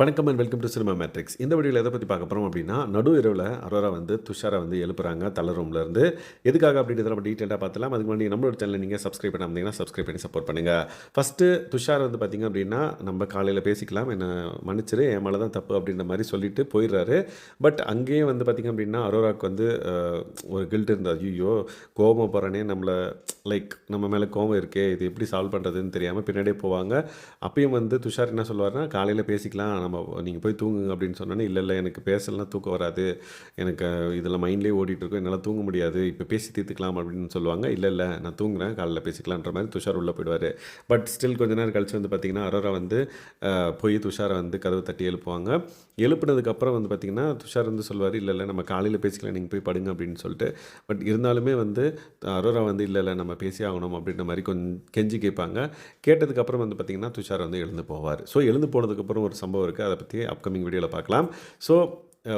வணக்கம் and welcome to cinema matrix இந்த வீடியோவில் எதை பற்றி பார்க்க போகிறோம் அப்படின்னா நடு இரவில் அரோரா வந்து துஷாரை வந்து எழுப்புறாங்க தலை ரூம்லேருந்து எதுக்காக அப்படின்றத நம்ம டீட்டெயிலாக பார்த்துலாம் அதுக்கு முன்னாடி நம்மளோட சேனலை நீங்கள் சப்ஸ்கிரைப் பண்ணாமல் சப்ஸ்கிரைப் பண்ணி சப்போர்ட் பண்ணுங்கள் ஃபஸ்ட்டு துஷார் வந்து பார்த்திங்க அப்படின்னா நம்ம காலையில் பேசிக்கலாம். என்னை மன்னிச்சிரு என் மேலே தான் தப்பு அப்படின்ற மாதிரி சொல்லிட்டு போயிடுறாரு. பட் அங்கேயே வந்து பார்த்திங்க அப்படின்னா அரோராக்கு வந்து ஒரு கில்ட் இருந்தது. ஐயோ கோபம் போகிறனே நம்மளை லைக் நம்ம மேலே கோபம் இருக்கே இது எப்படி சால்வ் பண்ணுறதுன்னு தெரியாமல் பின்னாடியே போவாங்க. அப்பயும் வந்து துஷார் என்ன சொல்லுவார்னா காலையில் பேசிக்கலாம் நம்ம நீங்கள் போய் தூங்குங்க அப்படின்னு சொன்னோன்னே இல்லை இல்லை எனக்கு பேசலாம் தூக்கம் வராது. எனக்கு இதில் மைண்ட்லேயே ஓடிட்டு இருக்கும். என்னால் தூங்க முடியாது. இப்போ பேசி தீர்த்துக்கலாம் அப்படின்னு சொல்லுவாங்க. இல்லை இல்லை நான் தூங்குறேன். காலையில் பேசிக்கலான்ற மாதிரி துஷார் உள்ளே போயிடுவார். பட் ஸ்டில் கொஞ்ச நேரம் கழிச்சு வந்து பார்த்திங்கன்னா அரோரா வந்து போய் துஷாரை வந்து கதவை தட்டி எழுப்புவாங்க. எழுப்புனதுக்கப்புறம் வந்து பார்த்திங்கன்னா துஷார் வந்து சொல்லுவார் இல்லை இல்லை நம்ம காலையில் பேசிக்கலாம். நீங்கள் போய் படுங்க அப்படின்னு சொல்லிட்டு. பட் இருந்தாலுமே வந்து அரோரா வந்து இல்லை இல்லை நம்ம பேசி ஆகணும் அப்படின்ற மாதிரி கொஞ்சம் கெஞ்சி கேட்பாங்க. கேட்டதுக்கப்புறம் வந்து பார்த்திங்கன்னா துஷார் வந்து எழுந்து போவார். ஸோ எழுந்து போனதுக்கப்புறம் ஒரு சம்பவம் இருக்குது அதை பற்றி அப்கமிங் வீடியோவில் பார்க்கலாம் ஸோ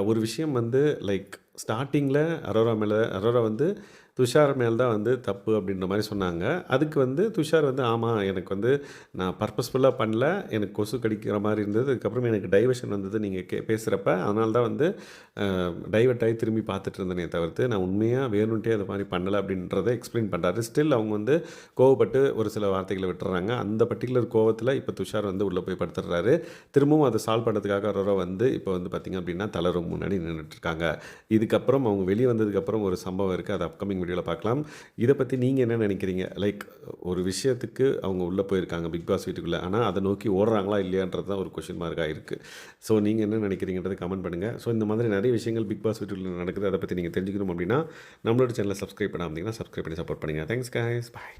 ஒரு விஷயம் வந்து லைக் ஸ்டார்டிங்கில் அரோரா மேலே அரோரா வந்து துஷார் மேல் தான் வந்து தப்பு அப்படின்ற மாதிரி சொன்னாங்க. அதுக்கு வந்து துஷார் வந்து ஆமாம் எனக்கு வந்து நான் பர்பஸ்ஃபுல்லாக பண்ணல. எனக்கு கொசு கடிக்கிற மாதிரி இருந்தது. அதுக்கப்புறம் எனக்கு டைவர்ஷன் வந்தது நீங்கள் கே பேசுகிறப்ப அதனால தான் வந்து டைவர்ட் ஆகி திரும்பி பார்த்துட்டு இருந்தேனே தவிர்த்து நான் உண்மையாக வேணுன்ட்டே அது மாதிரி பண்ணலை அப்படின்றத எக்ஸ்பிளைன் பண்ணுறாரு ஸ்டில் அவங்க வந்து கோவப்பட்டு ஒரு சில வார்த்தைகளை விட்டுறாங்க. அந்த பர்டிகுலர் கோவத்தில் இப்போ துஷார் வந்து உள்ளே போய் படுத்துடுறாரு திரும்பவும் அதை சால்வ் பண்ணுறதுக்காக அரோரா வந்து இப்போ வந்து பார்த்திங்க அப்படின்னா தலரும் முன்னாடி நின்றுட்டுருக்காங்க இதுக்கப்புறம் அவங்க வெளியே வந்ததுக்கப்புறம் ஒரு சம்பவம் இருக்குது அது அப்கமிங் வீடியோவில் பார்க்கலாம் இதை பற்றி நீங்கள் என்ன நினைக்கிறீங்க? லைக் ஒரு விஷயத்துக்கு அவங்க உள்ளே போயிருக்காங்க பிக் பாஸ் வீட்டுக்குள்ளே. ஆனால் அதை நோக்கி ஓடுறாங்களா இல்லையான்றது தான் ஒரு கொஷின் மார்க்காக இருக்குது ஸோ நீங்கள் என்ன நினைக்கிறீங்கன்றதை கமெண்ட் பண்ணுங்கள் ஸோ இந்த மாதிரி நிறைய விஷயங்கள் பிக் பாஸ் வீட்டுக்குள்ள நடக்குது. அதை பற்றி நீங்கள் தெரிஞ்சுக்கணும் அப்படின்னா நம்மளோட சேனலை சப்ஸ்கிரைப் பண்ணாமல் சப்ஸ்கிரைப் பண்ணி சப்போர்ட் பண்ணுங்கள் தேங்க்ஸ் guys. பாய்